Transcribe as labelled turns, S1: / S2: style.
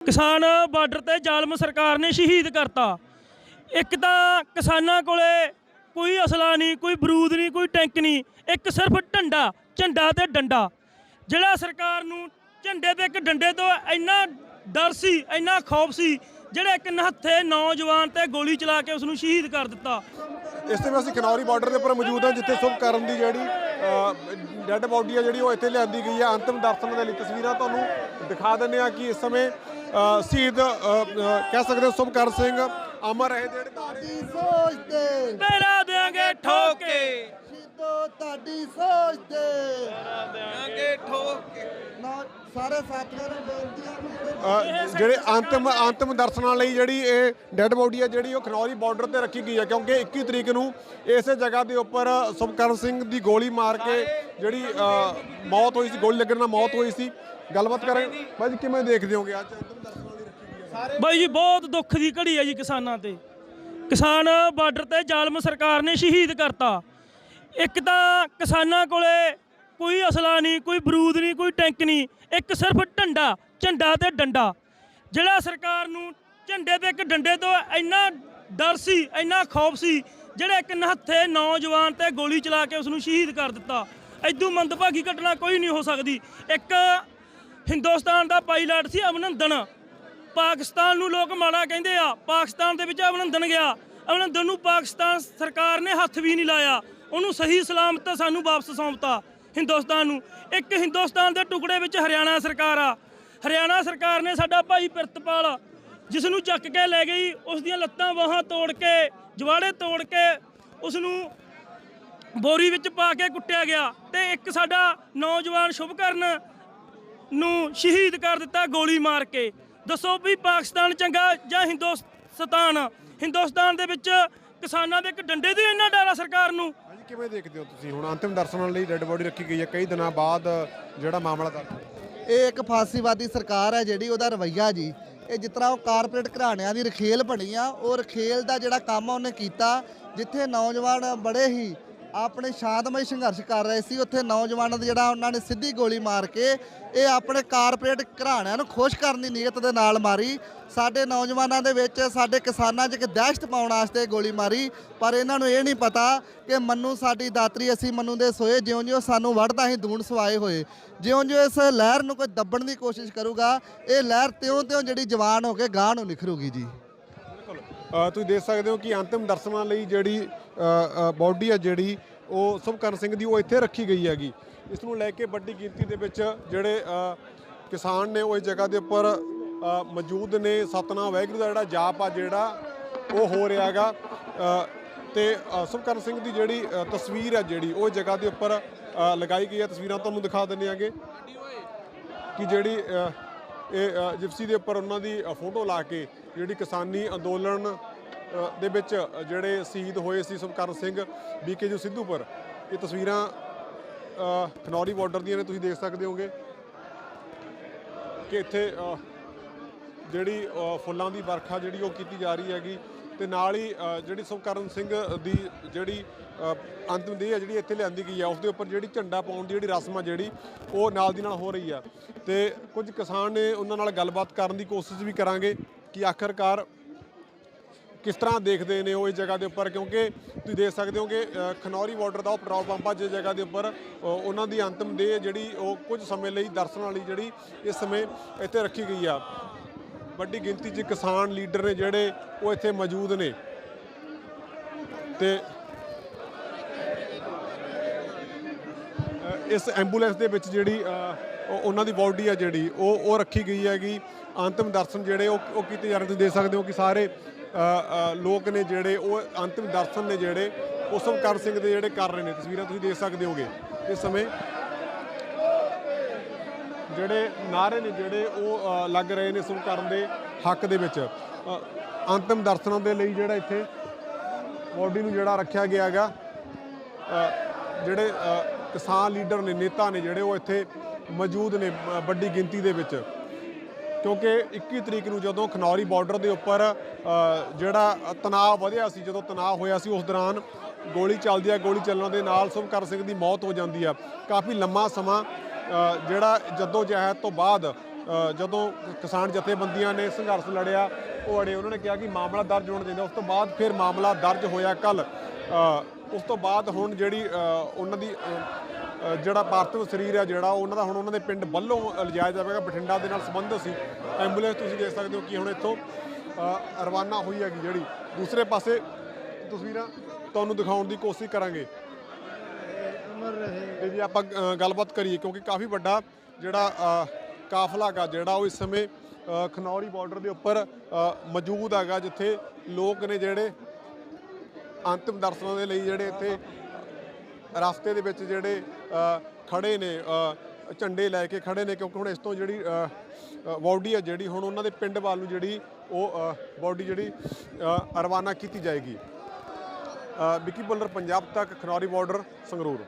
S1: ਕਿਸਾਨ ਬਾਰਡਰ ਤੇ ਜ਼ਾਲਮ ਸਰਕਾਰ ਨੇ ਸ਼ਹੀਦ ਕਰਤਾ। ਇੱਕ ਤਾਂ ਕਿਸਾਨਾਂ ਕੋਲੇ ਕੋਈ ਅਸਲਾ ਨਹੀਂ, ਕੋਈ ਬਰੂਦ ਨਹੀਂ, ਕੋਈ ਟੈਂਕ ਨਹੀਂ, ਇੱਕ ਸਿਰਫ ਢੰਡਾ ਝੰਡਾ ਤੇ ਡੰਡਾ। ਜਿਹੜਾ ਸਰਕਾਰ ਨੂੰ ਝੰਡੇ ਤੇ ਇੱਕ ਡੰਡੇ ਤੋਂ ਇੰਨਾ ਡਰ ਸੀ, ਇੰਨਾ ਖੌਫ ਸੀ, ਜਿਹੜੇ ਇੱਕ ਨਹੱਥੇ ਨੌਜਵਾਨ ਤੇ ਗੋਲੀ ਚਲਾ ਕੇ ਉਸ ਨੂੰ ਸ਼ਹੀਦ ਕਰ ਦਿੱਤਾ।
S2: ਇਸ ਤੇ ਅਸੀਂ ਖਨੌਰੀ ਬਾਰਡਰ ਦੇ ਉੱਪਰ ਮੌਜੂਦ ਹਾਂ, ਜਿੱਥੇ ਸੁਭ ਕਰਨ ਦੀ ਜਿਹੜੀ ਡੈੱਡ ਬਾਡੀ ਆ ਜਿਹੜੀ ਉਹ ਇੱਥੇ ਲਿਆਂਦੀ ਗਈ ਹੈ। ਅੰਤਿਮ ਦਰਸ਼ਨ ਦੇ ਲਈ ਤਸਵੀਰਾਂ ਤੁਹਾਨੂੰ ਦਿਖਾ ਦਿੰਦੇ ਆ ਕਿ ਇਸ ਸਮੇਂ ਸ਼ਹੀਦ ਕਹਿ ਸਕਦੇ ਹੋ ਸੁਭਕਰਨ ਸਿੰਘ ਅਮਰ ਰਹੇ ਜਿਹੜੇ
S3: ਤੁਹਾਡੀ ਸੋਚ ਤੇ।
S1: ਪਹਿਰਾ ਦੇਾਂਗੇ ਠੋਕ।
S3: ਸ਼ਹੀਦੋ ਤੁਹਾਡੀ ਸੋਚ ਤੇ।
S4: ਅੱਗੇ ਠੋਕ। ਕੇ
S3: ਨਾ ਸਾਰੇ ਸਾਥੀਆਂ ਨੂੰ ਬੇਨਤੀ ਹੈ
S2: ਅ, ਜਿਹੜੇ ਅੰਤਮ ਅੰਤਮ ਦਰਸ਼ਨਾਂ ਲਈ ਜਿਹੜੀ ਇਹ ਡੈੱਡ ਬੋਡੀ ਹੈ ਜਿਹੜੀ ਉਹ ਖਨੌਰੀ ਬਾਰਡਰ ਤੇ ਰੱਖੀ ਗਈ ਹੈ ਕਿਉਂਕਿ 21 ਤਰੀਕ ਨੂੰ ਇਸੇ ਜਗ੍ਹਾ ਦੇ ਉੱਪਰ ਸੁਭਕਰਨ ਸਿੰਘ ਦੀ ਗੋਲੀ ਮਾਰ ਕੇ ਜਿਹੜੀ ਅ, ਮੌਤ ਹੋਈ ਸੀ ਗੋਲੀ ਲੱਗਣ ਨਾਲ ਮੌਤ ਹੋਈ ਸੀ। ਗੱਲਬਾਤ ਕਰਾਂ ਬਾਈ ਜੀ ਕਿਵੇਂ ਦੇਖਦੇ ਹੋਗੇ ਅੱਜ ਅੰਤਿਮ ਦਰਸ਼ਨਾਂ ਲਈ ਰੱਖੀ ਗਈ ਹੈ?
S1: ਬਾਈ ਜੀ ਬਹੁਤ ਦੁੱਖ ਦੀ ਘੜੀ ਹੈ ਜੀ ਕਿਸਾਨਾਂ ਤੇ। ਕਿਸਾਨ ਬਾਰਡਰ ਤੇ ਜ਼ਾਲਮ ਸਰਕਾਰ ਨੇ ਸ਼ਹੀਦ ਕਰਤਾ। ਇੱਕ ਤਾਂ ਕਿਸਾਨਾਂ ਕੋਲੇ ਕੋਈ ਅਸਲਾ ਨਹੀਂ ਕੋਈ ਬਰੂਦ ਨਹੀਂ ਕੋਈ ਟੈਂਕ ਨਹੀਂ ਇੱਕ ਸਿਰਫ ਢੰਡਾ ਝੰਡਾ ਤੇ ਡੰਡਾ। ਜਿਹੜਾ ਸਰਕਾਰ ਨੂੰ ਝੰਡੇ ਤੇ ਇੱਕ ਡੰਡੇ ਤੋਂ ਇੰਨਾ ਡਰ ਸੀ, ਇੰਨਾ ਖੌਫ ਸੀ, ਜਿਹੜੇ ਇੱਕ ਨਹੱਥੇ ਨੌਜਵਾਨ ਤੇ ਗੋਲੀ ਚਲਾ ਕੇ ਉਸ ਨੂੰ ਸ਼ਹੀਦ ਕਰ ਦਿੱਤਾ। ਐਦੂ ਮੰਦਭਾਗੀ ਘਟਨਾ ਕੋਈ ਨਹੀਂ ਹੋ ਸਕਦੀ। ਇੱਕ ਹਿੰਦੁਸਤਾਨ ਦਾ ਪਾਇਲਟ ਸੀ ਅਭਿਨੰਦਨ। ਪਾਕਿਸਤਾਨ ਨੂੰ ਲੋਕ ਮਾੜਾ ਕਹਿੰਦੇ ਆ। ਪਾਕਿਸਤਾਨ ਦੇ ਵਿੱਚ ਅਭਿਨੰਦਨ ਗਿਆ। ਅਭਿਨੰਦਨ ਨੂੰ ਪਾਕਿਸਤਾਨ ਸਰਕਾਰ ਨੇ ਹੱਥ ਵੀ ਨਹੀਂ ਲਾਇਆ। ਉਹਨੂੰ ਸਹੀ ਸਲਾਮਤ ਸਾਨੂੰ ਵਾਪਸ ਸੌਂਪਤਾ ਹਿੰਦੁਸਤਾਨ ਨੂੰ। ਇੱਕ ਹਿੰਦੁਸਤਾਨ ਦੇ ਟੁਕੜੇ ਵਿੱਚ ਹਰਿਆਣਾ ਸਰਕਾਰ ਆ। ਹਰਿਆਣਾ ਸਰਕਾਰ ਨੇ ਸਾਡਾ ਭਾਈ ਪ੍ਰਿਤਪਾਲ, ਜਿਸ ਨੂੰ ਚੱਕ ਕੇ ਲੈ ਗਈ, ਉਸ ਦੀਆਂ ਲੱਤਾਂ ਬਾਹਾਂ ਤੋੜ ਕੇ, ਜਵਾੜੇ ਤੋੜ ਕੇ, ਉਸ ਨੂੰ ਬੋਰੀ ਵਿੱਚ ਪਾ ਕੇ ਕੁੱਟਿਆ ਗਿਆ ਤੇ ਇੱਕ ਸਾਡਾ ਨੌਜਵਾਨ ਸ਼ੁਭਕਰਨ ਨੂੰ ਸ਼ਹੀਦ ਕਰ ਦਿੱਤਾ ਗੋਲੀ ਮਾਰ ਕੇ। ਦੱਸੋ ਵੀ ਪਾਕਿਸਤਾਨ ਚੰਗਾ ਜਾਂ ਹਿੰਦੁਸਤਾਨ? ਹਿੰਦੁਸਤਾਨ ਦੇ ਵਿੱਚ ਕਿਸਾਨਾਂ ਦੇ ਇੱਕ ਡੰਡੇ ਦੀ ਇੰਨਾ ਡਰ ਆ ਸਰਕਾਰ ਨੂੰ।
S2: ਹਾਂਜੀ, ਕਿਵੇਂ ਦੇਖਦੇ ਹੋ ਤੁਸੀਂ? ਹੁਣ ਅੰਤਿਮ ਦਰਸ਼ਨਾਂ ਲਈ ਡੈੱਡ ਬੋਡੀ ਰੱਖੀ ਗਈ ਹੈ। ਕਈ ਦਿਨਾਂ ਬਾਅਦ ਜਿਹੜਾ ਮਾਮਲਾ ਦਰਜ
S3: ਇਹ ਇੱਕ ਫਾਸੀਵਾਦੀ ਸਰਕਾਰ ਹੈ ਜਿਹੜੀ ਉਹਦਾ ਰਵਈਆ ਜੀ। ਇਹ ਜਿਸ ਤਰ੍ਹਾਂ ਉਹ ਕਾਰਪੋਰੇਟ ਘਰਾਣਿਆਂ ਦੀ ਰਖੇਲ ਬਣੀ ਆ, ਉਹ ਰਖੇਲ ਦਾ ਜਿਹੜਾ ਕੰਮ ਉਹਨੇ ਕੀਤਾ, ਜਿੱਥੇ ਨੌਜਵਾਨ ਬੜੇ ਹੀ ਆਪਣੇ ਸ਼ਾਂਤਮਈ ਸੰਘਰਸ਼ ਕਰ ਰਹੇ ਸੀ। ਉੱਥੇ ਨੌਜਵਾਨਾਂ ਦਾ ਜਿਹੜਾ ਉਹਨਾਂ ਨੇ ਸਿੱਧੀ ਗੋਲੀ ਮਾਰ ਕੇ ਇਹ ਆਪਣੇ ਕਾਰਪੋਰੇਟ ਘਰਾਣਿਆਂ ਨੂੰ ਖੁਸ਼ ਕਰਨ ਦੀ ਨੀਅਤ ਦੇ ਨਾਲ ਮਾਰੀ। ਸਾਡੇ ਨੌਜਵਾਨਾਂ ਦੇ ਵਿੱਚ ਸਾਡੇ ਕਿਸਾਨਾਂ 'ਚ ਇੱਕ ਦਹਿਸ਼ਤ ਪਾਉਣ ਵਾਸਤੇ ਗੋਲੀ ਮਾਰੀ। ਪਰ ਇਹਨਾਂ ਨੂੰ ਇਹ ਨਹੀਂ ਪਤਾ ਕਿ ਮੰਨੂ ਸਾਡੀ ਦਾਤਰੀ, ਅਸੀਂ ਮੰਨੂ ਦੇ ਸੋਏ ਜਿਉਂ-ਜਿਉਂ ਸਾਨੂੰ ਵੜਦਾ ਹੀ ਦੂਣ ਸਵਾਏ ਹੋਏ। ਜਿਉਂ-ਜਿਉਂ ਇਸ ਲਹਿਰ ਨੂੰ ਕੋਈ ਦੱਬਣ ਦੀ ਕੋਸ਼ਿਸ਼ ਕਰੂਗਾ, ਇਹ ਲਹਿਰ ਤਿਉਂ-ਤਿਉਂ ਜਿਹੜੀ ਜਵਾਨ ਹੋ ਕੇ ਗਾਂ ਨੂੰ ਨਿਖਰੂਗੀ ਜੀ।
S2: ਤੁਸੀਂ ਦੇਖ ਸਕਦੇ ਹੋ ਕਿ ਅੰਤਿਮ ਦਰਸ਼ਨਾਂ ਲਈ ਜਿਹੜੀ ਬਾਡੀ ਹੈ ਜਿਹੜੀ ਉਹ ਸੁਭਕਰਨ ਸਿੰਘ ਦੀ ਉਹ ਇੱਥੇ ਰੱਖੀ ਗਈ ਹੈਗੀ। ਇਸ ਨੂੰ ਲੈ ਕੇ ਵੱਡੀ ਗਿਣਤੀ ਦੇ ਵਿੱਚ ਜਿਹੜੇ ਕਿਸਾਨ ਨੇ ਉਹ ਇਸ ਜਗ੍ਹਾ ਦੇ ਉੱਪਰ ਮੌਜੂਦ ਨੇ। ਸਤਨਾਮ ਵਾਹਿਗੁਰੂ ਦਾ ਜਿਹੜਾ ਜਾਪ ਆ ਜਿਹੜਾ ਉਹ ਹੋ ਰਿਹਾ ਹੈਗਾ। ਅ, ਤੇ ਸੁਭਕਰਨ ਸਿੰਘ ਦੀ ਜਿਹੜੀ ਤਸਵੀਰ ਹੈ ਜਿਹੜੀ ਉਹ ਇਸ ਜਗ੍ਹਾ ਦੇ ਉੱਪਰ ਲਗਾਈ ਗਈ ਹੈ ਤਸਵੀਰਾਂ ਤੁਹਾਨੂੰ ਦਿਖਾ ਦਿੰਦੇ ਆਂਗੇ ਕਿ ਜਿਹੜੀ ਇਹ ਜਿਪਸੀ ਦੇ ਉੱਪਰ ਉਹਨਾਂ ਦੀ ਫੋਟੋ ਲਾ ਕੇ ਜਿਹੜੀ ਕਿਸਾਨੀ ਅੰਦੋਲਨ ਦੇ ਵਿੱਚ ਜਿਹੜੇ ਸ਼ਹੀਦ ਹੋਏ ਸੀ ਸੁਭਕਰਨ ਸਿੰਘ ਬੀਕੇ ਜੂ ਸਿੱਧੂਪੁਰ ਇਹ ਤਸਵੀਰਾਂ ਖਨੌਰੀ ਬਾਰਡਰ ਦੀਆਂ ਨੇ ਤੁਸੀਂ ਦੇਖ ਸਕਦੇ ਹੋਗੇ ਕਿ ਇੱਥੇ ਜਿਹੜੀ ਫੁੱਲਾਂ ਦੀ ਵਰਖਾ ਜਿਹੜੀ ਉਹ ਕੀਤੀ ਜਾ ਰਹੀ ਹੈਗੀ ਤੇ ਨਾਲ ਹੀ ਜਿਹੜੀ ਸੁਭਕਰਨ ਸਿੰਘ ਦੀ ਜਿਹੜੀ ਅ, ਅੰਤਿਮ ਦੇਹ ਹੈ ਜਿਹੜੀ ਇੱਥੇ ਲਿਆਂਦੀ ਗਈ ਹੈ ਉਸ ਦੇ ਉੱਪਰ ਜਿਹੜੀ ਝੰਡਾ ਪਾਉਣ ਦੀ ਜਿਹੜੀ ਰਸਮ ਆ ਜਿਹੜੀ ਉਹ ਨਾਲ ਦੀ ਨਾਲ ਹੋ ਰਹੀ ਆ ਤੇ ਕੁਝ ਕਿਸਾਨ ਨੇ ਉਹਨਾਂ ਨਾਲ ਗੱਲਬਾਤ ਕਰਨ ਦੀ ਕੋਸ਼ਿਸ਼ ਵੀ ਕਰਾਂਗੇ। ਕਿ ਆਖਰਕਾਰ ਕਿਸ ਤਰ੍ਹਾਂ ਦੇਖਦੇ ਨੇ ਉਹ ਇਸ ਜਗ੍ਹਾ ਦੇ ਉੱਪਰ? ਕਿਉਂਕਿ ਤੁਸੀਂ ਦੇਖ ਸਕਦੇ ਹੋ ਕਿ ਖਨੌਰੀ ਬਾਰਡਰ ਦਾ ਉਹ ਪੈਟਰੋਲ ਪੰਪ ਆ, ਜਿਸ ਜਗ੍ਹਾ ਦੇ ਉੱਪਰ ਉਹਨਾਂ ਦੀ ਅੰਤਮ ਦੇਹ ਜਿਹੜੀ ਉਹ ਕੁਝ ਸਮੇਂ ਲਈ ਦਰਸਨ ਵਾਲੀ ਜਿਹੜੀ ਇਸ ਸਮੇਂ ਇੱਥੇ ਰੱਖੀ ਗਈ ਆ। ਵੱਡੀ ਗਿਣਤੀ 'ਚ ਕਿਸਾਨ ਲੀਡਰ ਨੇ ਜਿਹੜੇ ਉਹ ਇੱਥੇ ਮੌਜੂਦ ਨੇ। ਤੇ ਇਸ ਐਂਬੂਲੈਂਸ ਦੇ ਵਿੱਚ ਜਿਹੜੀ ਉਹਨਾਂ ਦੀ ਬਾਡੀ ਆ ਜਿਹੜੀ ਉਹ ਉਹ ਰੱਖੀ ਗਈ ਹੈਗੀ। ਅੰਤਿਮ ਦਰਸ਼ਨ ਜਿਹੜੇ ਉਹ ਉਹ ਕੀਤੇ ਜਾ ਰਹੇ ਤੁਸੀਂ ਦੇਖ ਸਕਦੇ ਹੋ ਕਿ ਸਾਰੇ ਲੋਕ ਨੇ ਜਿਹੜੇ ਉਹ ਅੰਤਿਮ ਦਰਸ਼ਨ ਨੇ ਜਿਹੜੇ ਉਹ ਸੁਭਕਰਨ ਸਿੰਘ ਦੇ ਜਿਹੜੇ ਕਰ ਰਹੇ ਨੇ। ਤਸਵੀਰਾਂ ਤੁਸੀਂ ਦੇਖ ਸਕਦੇ ਹੋਗੇ ਇਸ ਸਮੇਂ। ਜਿਹੜੇ ਨਾਰੇ ਨੇ ਜਿਹੜੇ ਉਹ ਲੱਗ ਰਹੇ ਨੇ ਸੁਭਕਰਨ ਦੇ ਹੱਕ ਦੇ ਵਿੱਚ। ਅ, ਅੰਤਿਮ ਦਰਸ਼ਨਾਂ ਦੇ ਲਈ ਜਿਹੜਾ ਇੱਥੇ ਬਾਡੀ ਨੂੰ ਜਿਹੜਾ ਰੱਖਿਆ ਗਿਆ ਹੈਗਾ ਜਿਹੜੇ ਕਿਸਾਨ ਲੀਡਰ ਨੇ ਨੇਤਾ ਨੇ ਜਿਹੜੇ ਉਹ ਇੱਥੇ ਮੌਜੂਦ ਨੇ ਵੱਡੀ ਗਿਣਤੀ ਦੇ ਵਿੱਚ। ਕਿਉਂਕਿ 21 ਤਰੀਕ ਨੂੰ ਜਦੋਂ ਖਨੌਰੀ ਬਾਰਡਰ ਦੇ ਉੱਪਰ ਜਿਹੜਾ ਤਣਾਅ ਵਧਿਆ ਸੀ, ਜਦੋਂ ਤਣਾਅ ਹੋਇਆ ਸੀ, ਉਸ ਦੌਰਾਨ ਗੋਲੀ ਚੱਲਦੀ ਹੈ ਗੋਲੀ ਚੱਲਣ ਦੇ ਨਾਲ ਸੁਭਕਰ ਸਿੰਘ ਦੀ ਮੌਤ ਹੋ ਜਾਂਦੀ ਆ। ਕਾਫੀ ਲੰਮਾ ਸਮਾਂ ਜਿਹੜਾ ਜੱਦੋ ਜਹਿਦ ਤੋਂ ਬਾਅਦ ਜਦੋਂ ਕਿਸਾਨ ਜਥੇਬੰਦੀਆਂ ਨੇ ਸੰਘਰਸ਼ ਲੜਿਆ, ਉਹ ਅੜੇ ਉਹਨਾਂ ਨੇ ਕਿਹਾ ਕਿ ਮਾਮਲਾ ਦਰਜ ਹੋਣਾ ਚਾਹੀਦਾ ਉਸ ਤੋਂ ਬਾਅਦ ਫਿਰ ਮਾਮਲਾ ਦਰਜ ਹੋਇਆ ਕੱਲ ਉਸ ਤੋਂ ਬਾਅਦ ਹੁਣ ਜਿਹੜੀ ਉਹਨਾਂ ਦੀ ਜਿਹੜਾ ਪਾਰਥਿਵ ਸਰੀਰ ਹੈ ਜਿਹੜਾ, ਉਹਨਾਂ ਦਾ ਹੁਣ ਉਹਨਾਂ ਦੇ ਪਿੰਡ ਵੱਲੋਂ ਲਿਜਾਇਆ ਜਾਵੇਗਾ, ਬਠਿੰਡਾ ਦੇ ਨਾਲ ਸੰਬੰਧਿਤ ਸੀ। ਐਂਬੂਲੈਂਸ ਤੁਸੀਂ ਦੇਖ ਸਕਦੇ ਹੋ ਕਿ ਹੁਣ ਇੱਥੋਂ ਰਵਾਨਾ ਹੋਈ ਹੈਗੀ ਜਿਹੜੀ। ਦੂਸਰੇ ਪਾਸੇ ਤਸਵੀਰਾਂ ਤੁਹਾਨੂੰ ਦਿਖਾਉਣ ਦੀ ਕੋਸ਼ਿਸ਼ ਕਰਾਂਗੇ। ਤੇ ਜੇ ਆਪਾਂ ਗੱਲਬਾਤ ਕਰੀਏ, ਕਿਉਂਕਿ ਕਾਫੀ ਵੱਡਾ ਜਿਹੜਾ ਕਾਫਲਾ ਹੈਗਾ ਜਿਹੜਾ, ਉਹ ਇਸ ਸਮੇਂ ਖਨੌਰੀ ਬਾਰਡਰ ਦੇ ਉੱਪਰ ਮੌਜੂਦ ਹੈਗਾ, ਜਿੱਥੇ ਲੋਕ ਨੇ ਜਿਹੜੇ ਅੰਤਿਮ ਦਰਸ਼ਨਾਂ ਦੇ ਲਈ ਜਿਹੜੇ ਇੱਥੇ ਰਸਤੇ ਦੇ ਵਿੱਚ ਜਿਹੜੇ ਅ, ਖੜੇ ਨੇ ਝੰਡੇ ਲੈ ਕੇ ਖੜੇ ਨੇ ਕਿਉਂਕਿ ਹੁਣ ਇਸ ਤੋਂ ਜਿਹੜੀ ਬਾਡੀ ਹੈ ਜਿਹੜੀ ਹੁਣ ਉਹਨਾਂ ਦੇ ਪਿੰਡ ਵੱਲ ਨੂੰ ਜਿਹੜੀ ਉਹ ਬਾਡੀ ਜਿਹੜੀ ਰਵਾਨਾ ਕੀਤੀ ਜਾਏਗੀ। ਵਿੱਕੀ ਬੁੱਲਰ ਪੰਜਾਬ ਤੱਕ ਖਨੌਰੀ ਬਾਰਡਰ ਸੰਗਰੂਰ।